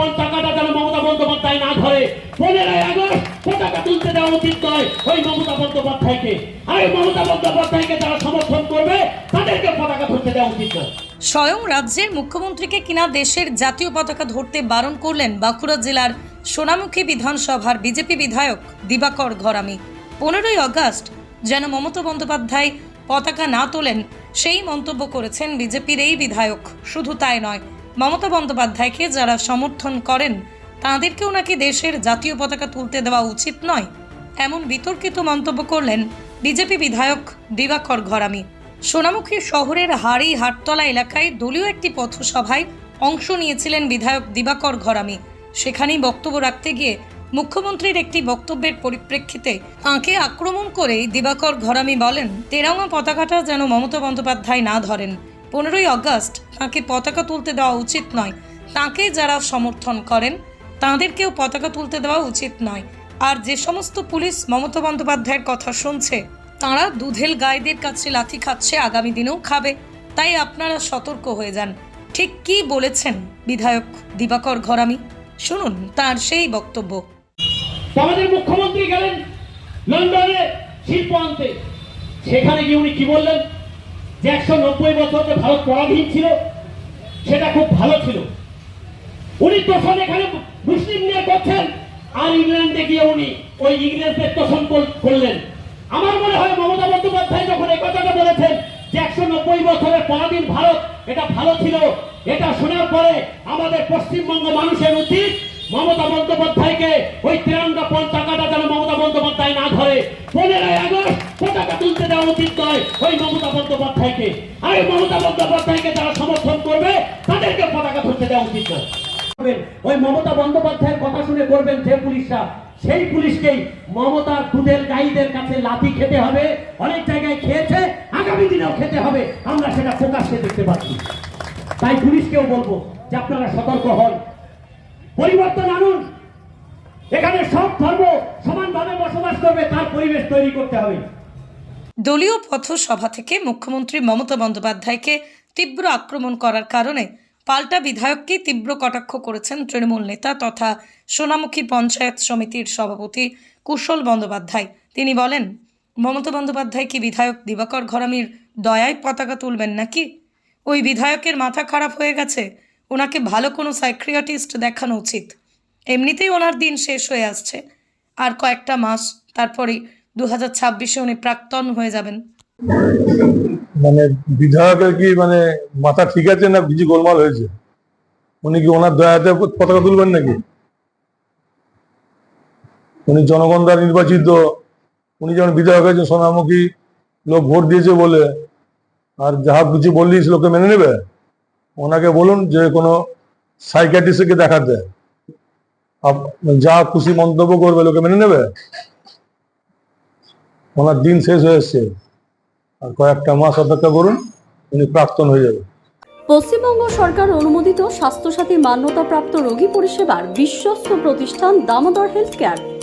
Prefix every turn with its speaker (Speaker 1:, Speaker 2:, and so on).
Speaker 1: যেন মমতা বন্দ্যোপাধ্যায় না ধরে। পনেরোই আগস্ট পতাকা তুলতে দেওয়া উচিত নয় ওই মমতা বন্দ্যোপাধ্যায়কে। আর ওই মমতা বন্দ্যোপাধ্যায়কে যারা সমর্থন করবে, তাদেরকে পতাকা দেওয়া উচিত নয়।
Speaker 2: স্বয়ং রাজ্যের মুখ্যমন্ত্রীকে কিনা দেশের জাতীয় পতাকা ধরতে বারণ করলেন বাঁকুড়া জেলার সোনামুখী বিধানসভার বিজেপি বিধায়ক দিবাকর ঘরামি। পনেরোই আগস্ট যেন মমতা বন্দ্যোপাধ্যায় পতাকা না তোলেন, সেই মন্তব্য করেছেন বিজেপির এই বিধায়ক। শুধু তাই নয় মমতা বন্দ্যোপাধ্যায়কে যারা সমর্থন করেন, তাঁদেরকেও নাকি দেশের জাতীয় পতাকা তুলতে দেওয়া উচিত নয়, এমন বিতর্কিত মন্তব্য করলেন বিজেপি বিধায়ক দিবাকর ঘরামি। সোনামুখী শহরের হাড়ি হাটতলা এলাকায় দলীয় একটি পথসভায় অংশ নিয়েছিলেন বিধায়ক দিবাকর ঘরামি। সেখানেই বক্তব্য রাখতে গিয়ে মুখ্যমন্ত্রীর একটি বক্তব্যের পরিপ্রেক্ষিতে তাঁকে আক্রমণ করেই দিবাকর ঘরামি বলেন, তেরঙ্গা পতাকাটা যেন মমতা বন্দ্যোপাধ্যায় না ধরেন। পনেরোই আগস্ট তাঁকে পতাকা তুলতে দেওয়া উচিত নয়। তাঁকে যারা সমর্থন করেন, তাঁদেরকেও পতাকা তুলতে দেওয়া উচিত নয়। আর যে সমস্ত পুলিশ মমতা বন্দ্যোপাধ্যায়ের কথা শুনছে, তাঁরা দুধেল গাইদের কাছে লাথি খাচ্ছে, আগামী দিনেও খাবে। তাই আপনারা সতর্ক হয়ে যান। ঠিক কি বলেছেন বিধায়ক দিবাকর ঘরামি? শুনুন তার সেই বক্তব্য।
Speaker 1: আমাদের মুখ্যমন্ত্রী গেলেন লন্ডনে শিল্প আনতে। সেখানে গিয়ে উনি কি বললেন? যে একশো নব্বই বছর যে ভারত পরাধীন ছিল, সেটা খুব ভালো ছিল। উনি তোষণ এখানে মুসলিম নিয়ে করছেন, আর ইংল্যান্ডে গিয়ে উনি ওই ইংরেজদের তোষণ করলেন। আমার মনে হয় মমতা বন্দ্যোপাধ্যায় যখন এই কথাটা বলেছেন যে একশো নব্বই বছরের পরাধীন ভারত, এটা ভালো ছিল, এটা শোনার পরে আমাদের পশ্চিমবঙ্গ মানুষের উচিত মমতা বন্দ্যোপাধ্যায়কে ওই তিরঙ্গা পতাকাটা যেন মমতা বন্দ্যোপাধ্যায় না ধরে। পনেরোই আগস্ট পতাকা তুলতে দেওয়া উচিত নয় ওই মমতা বন্দ্যোপাধ্যায়কে। আর মমতা বন্দ্যোপাধ্যায়কে যারা সমর্থন করবে, তাদেরকে পতাকা ধরতে দেওয়া উচিত নয়। ওই মমতা বন্দ্যোপাধ্যায়ের কথা শুনে করবেন যে পুলিশরা, সেই পুলিশকেই মমতার দুধের গাইদের কাছে লাথি খেতে হবে, অনেক জায়গায় খেয়েছে, আগামী দিনেও খেতে হবে। আমরা সেটা প্রকাশ্যে দেখতে পাচ্ছি। তাই পুলিশকেও বলব যে আপনারা সতর্ক হন। পরিবর্তন আনুন। এখানে সব ধর্ম সমানভাবে বসবাস করবে, তার পরিবেশ তৈরি করতে হবে।
Speaker 2: দলীয় পথসভা থেকে মুখ্যমন্ত্রী মমতা বন্দ্যোপাধ্যায়কে তীব্র আক্রমণ করার কারণে পাল্টা বিধায়ককে তীব্র কটাক্ষ করেছেন তৃণমূল নেতা তথা সোনামুখী পঞ্চায়েত সমিতির সভাপতি কুশল বন্দ্যোপাধ্যায়। তিনি বলেন, মমতা বন্দ্যোপাধ্যায় কি বিধায়ক দিবাকর ঘরামির দয়ায় পতাকা তুলবেন নাকি? ওই বিধায়কের মাথা খারাপ হয়ে গেছে। ওনাকে ভালো কোনো সাইক্রিয়াটিস্ট দেখানো উচিত। এমনিতেই ওনার দিন শেষ হয়ে আসছে। আর কয়েকটা মাস তারপরেই দু হাজার ছাব্বিশে উনি প্রাক্তন হয়ে যাবেন।
Speaker 3: মানে বিধায়কের কি মানে মাথা ঠিক আছে না কিছু গোলমাল হয়েছে? উনি কি ওনার দয়াতে পতাকা তুলবেন নাকি? উনি জনগণ দ্বারা নির্বাচিত, উনি যখন বিধায়ক হয়েছেন সোনামুখী, লোক ভোট দিয়েছে বলে, আর যাহা কিছু বললিস লোকে মেনে নেবে? ওনাকে বলুন যে কোনো সাইকিয়াট্রিস্টকে দেখাতে যা খুশি মন্তব্য করবে, লোকে মেনে নেবে? ওনার দিন শেষ হয়ে এসছে। আর কয়েকটা মাস অপেক্ষা করুন, উনি প্রাক্তন হয়ে যাবে।
Speaker 4: পশ্চিমবঙ্গ সরকার অনুমোদিত স্বাস্থ্যসাথী মান্যতাপ্রাপ্ত রোগী পরিষেবার বিশ্বস্ত প্রতিষ্ঠান দামোদর হেলথ কেয়ার।